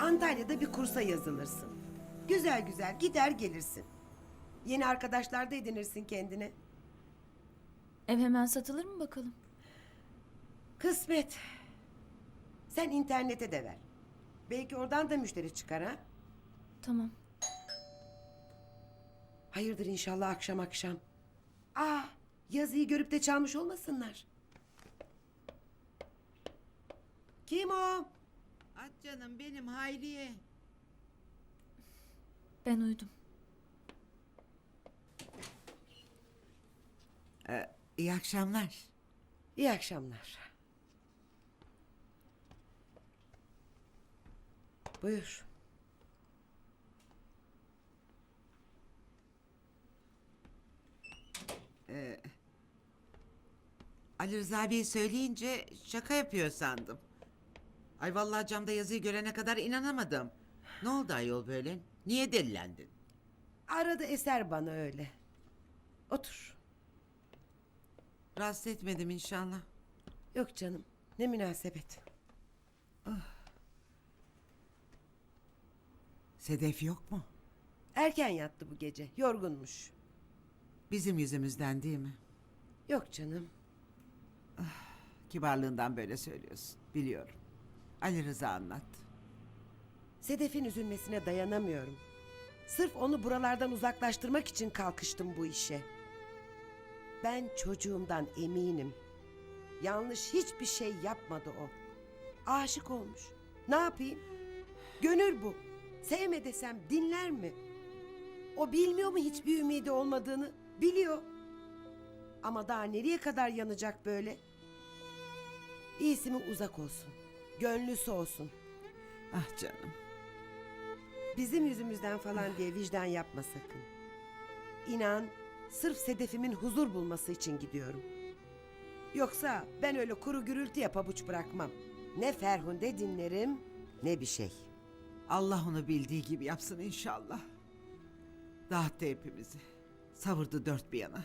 Antalya'da bir kursa yazılırsın. Güzel güzel gider gelirsin. Yeni arkadaşlar da edinirsin kendine. Ev hemen satılır mı bakalım? Kısmet. Sen internete de ver. Belki oradan da müşteri çıkar ha. Tamam. Hayırdır inşallah akşam akşam. Aa, yazıyı görüp de çalmış olmasınlar. Kim o? At canım benim Hayriye. Ben uyudum. İyi akşamlar. İyi akşamlar. Buyur. Ali Rıza Bey söyleyince şaka yapıyor sandım. Ay vallahi camda yazıyı görene kadar inanamadım. Ne oldu ayol böyle? Niye delilendin? Arada eser bana öyle. Otur. Rahatsız etmedim inşallah. Yok canım. Ne münasebet. Sedef yok mu? Erken yattı bu gece. Yorgunmuş. Bizim yüzümüzden değil mi? Yok canım. Kibarlığından böyle söylüyorsun. Biliyorum. Ali Rıza anlat. Sedef'in üzülmesine dayanamıyorum. Sırf onu buralardan uzaklaştırmak için kalkıştım bu işe. Ben çocuğumdan eminim. Yanlış hiçbir şey yapmadı o. Aşık olmuş. Ne yapayım? Gönül bu. Sevme desem dinler mi? O bilmiyor mu hiçbir ümidi olmadığını? Biliyor. Ama daha nereye kadar yanacak böyle? İyisi mi uzak olsun. Gönlüsü olsun. Ah canım. Bizim yüzümüzden falan diye vicdan yapma sakın. İnan, sırf Sedef'imin huzur bulması için gidiyorum. Yoksa ben öyle kuru gürültüye pabuç bırakmam. Ne Ferhunde dinlerim, ne bir şey. Allah onu bildiği gibi yapsın inşallah. Dağıttı hepimizi. Savurdu dört bir yana.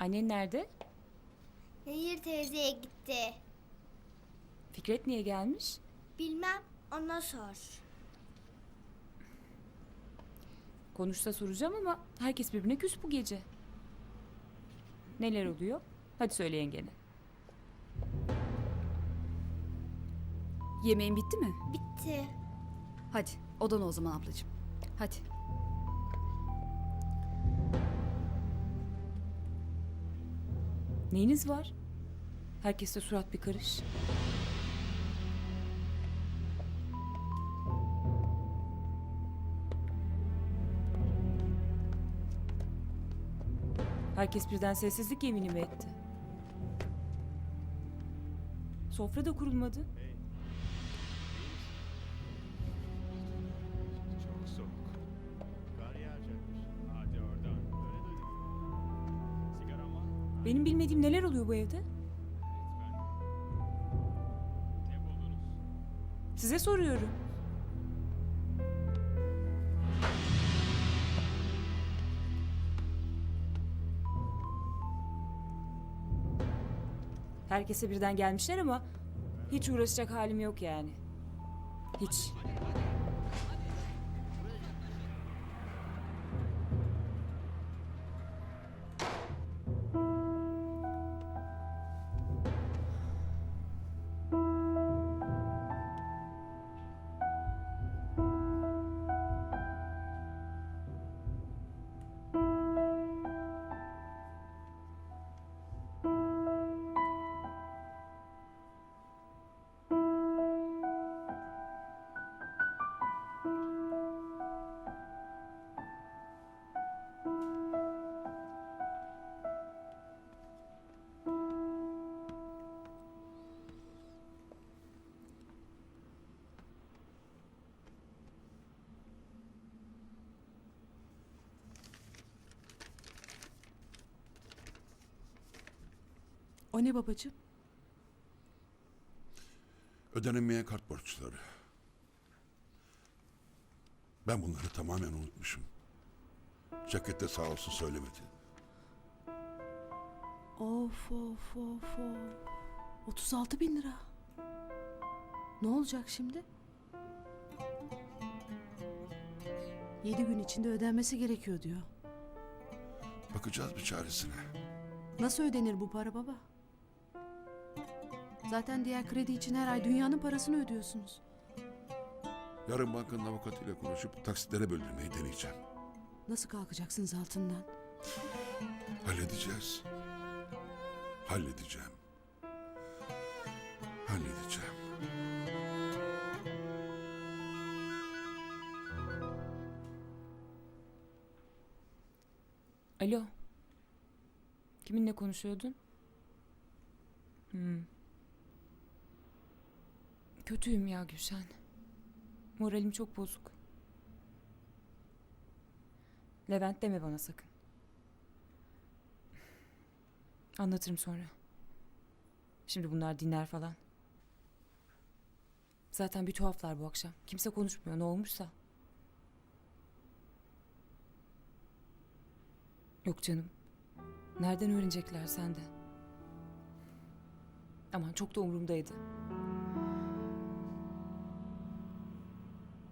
Annen nerede? Nehir teyzeye gitti. Fikret niye gelmiş? Bilmem ona sor. Konuşsa soracağım ama herkes birbirine küs bu gece. Neler oluyor? Hadi söyle yengene. Yemeğin bitti mi? Bitti. Hadi odana o zaman ablacığım. Hadi. Neyiniz var? Herkeste surat bir karış. Herkes birden sessizlik yemini mi etti? Sofra da kurulmadı. Benim bilmediğim neler oluyor bu evde? Size soruyorum. Herkese birden gelmişler ama hiç uğraşacak halim yok yani. Hiç. O ne babacığım? Ödenemeyen kart borçları. Ben bunları tamamen unutmuşum. Şevket de sağ olsun söylemedi. Of of of of. 36 bin lira. Ne olacak şimdi? 7 gün içinde ödenmesi gerekiyor diyor. Bakacağız bir çaresine. Nasıl ödenir bu para baba? Zaten diğer kredi için her ay dünyanın parasını ödüyorsunuz. Yarın bankanın avukatıyla konuşup taksitlere böldürmeyi deneyeceğim. Nasıl kalkacaksınız altından? Halledeceğiz. Halledeceğim. Halledeceğim. Alo. Kiminle konuşuyordun? Hmm. Kötüyüm ya Gülşen. Moralim çok bozuk. Levent deme bana sakın. Anlatırım sonra. Şimdi bunlar dinler falan. Zaten bir tuhaflar bu akşam. Kimse konuşmuyor ne olmuşsa. Yok canım. Nereden öğrenecekler sende? Aman çok da umurumdaydı.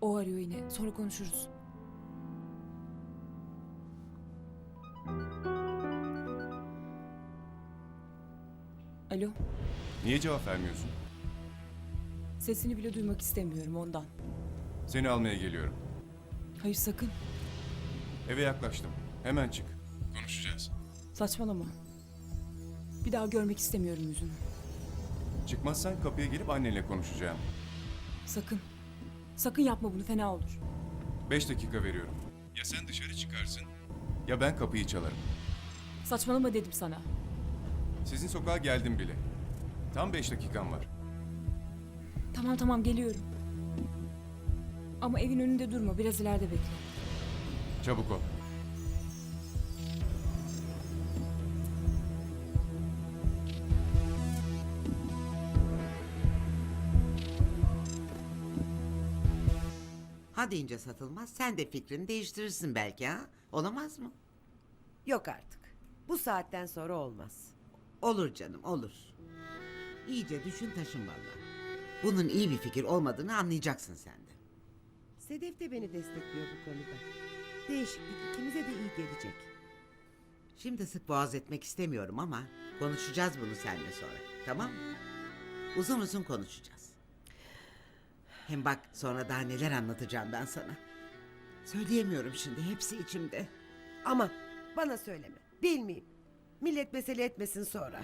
O arıyor yine. Sonra konuşuruz. Alo. Niye cevap vermiyorsun? Sesini bile duymak istemiyorum ondan. Seni almaya geliyorum. Hayır sakın. Eve yaklaştım. Hemen çık. Konuşacağız. Saçmalama. Bir daha görmek istemiyorum yüzünü. Çıkmazsan kapıya gelip annenle konuşacağım. Sakın. Sakın yapma bunu fena olur. Beş dakika veriyorum. Ya sen dışarı çıkarsın ya ben kapıyı çalarım. Saçmalama dedim sana. Sizin sokağa geldim bile. Tam beş dakikan var. Tamam tamam geliyorum. Ama evin önünde durma biraz ileride bekle. Çabuk ol. Ha deyince satılmaz. Sen de fikrini değiştirirsin belki ha? Olamaz mı? Yok artık. Bu saatten sonra olmaz. Olur canım olur. İyice düşün taşın vallahi. Bunun iyi bir fikir olmadığını anlayacaksın sen de. Sedef de beni destekliyor bu konuda. Değişiklik ikimize de iyi gelecek. Şimdi sık boğaz etmek istemiyorum ama konuşacağız bunu seninle sonra. Tamam mı? Uzun uzun konuşacağız. Hem bak sonra daha neler anlatacağım ben sana. Söyleyemiyorum şimdi hepsi içimde. Ama bana söyleme. Bilmeyeyim. Millet mesele etmesin sonra.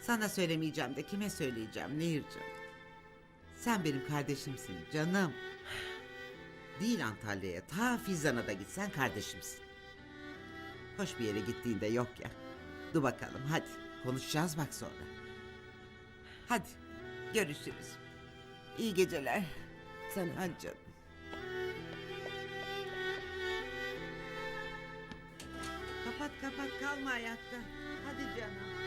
Sana söylemeyeceğim de kime söyleyeceğim Nehir'cim? Sen benim kardeşimsin canım. Değil Antalya'ya ta Fizan'a da gitsen kardeşimsin. Hoş bir yere gittiğinde yok ya. Dur bakalım hadi konuşacağız bak sonra. Hadi görüşürüz. İyi geceler. Sana. Hadi canım. Kapat kapat kalma ayakta. Hadi canım.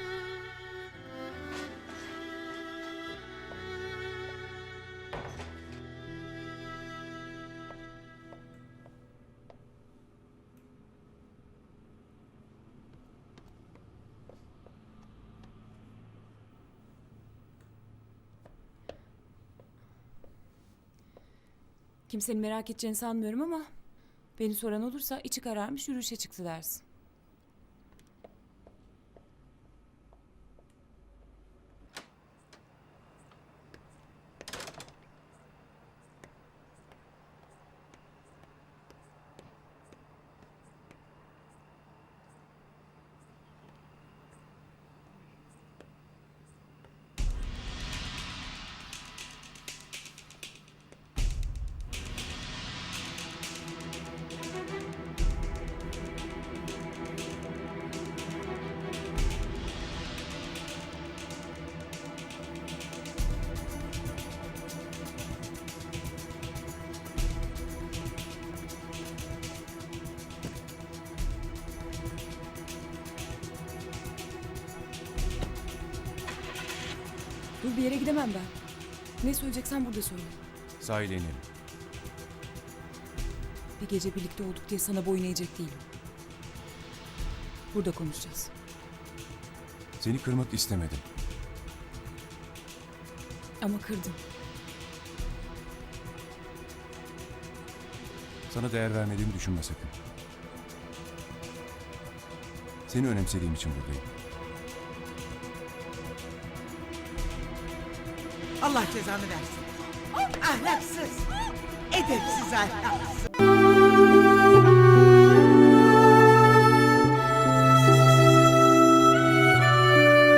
Kimsenin merak edeceğini sanmıyorum ama beni soran olursa içi kararmış yürüyüşe çıktı dersin. Dur bir yere gidemem ben. Ne söyleyeceksen burada söyle. Sahile inelim. Bir gece birlikte olduk diye sana boyun eğecek değilim. Burada konuşacağız. Seni kırmak istemedim. Ama kırdın. Sana değer vermediğimi düşünme sakın. Seni önemsediğim için buradayım. Allah cezanı versin. Ahlaksız. Edepsiz ahlaksız.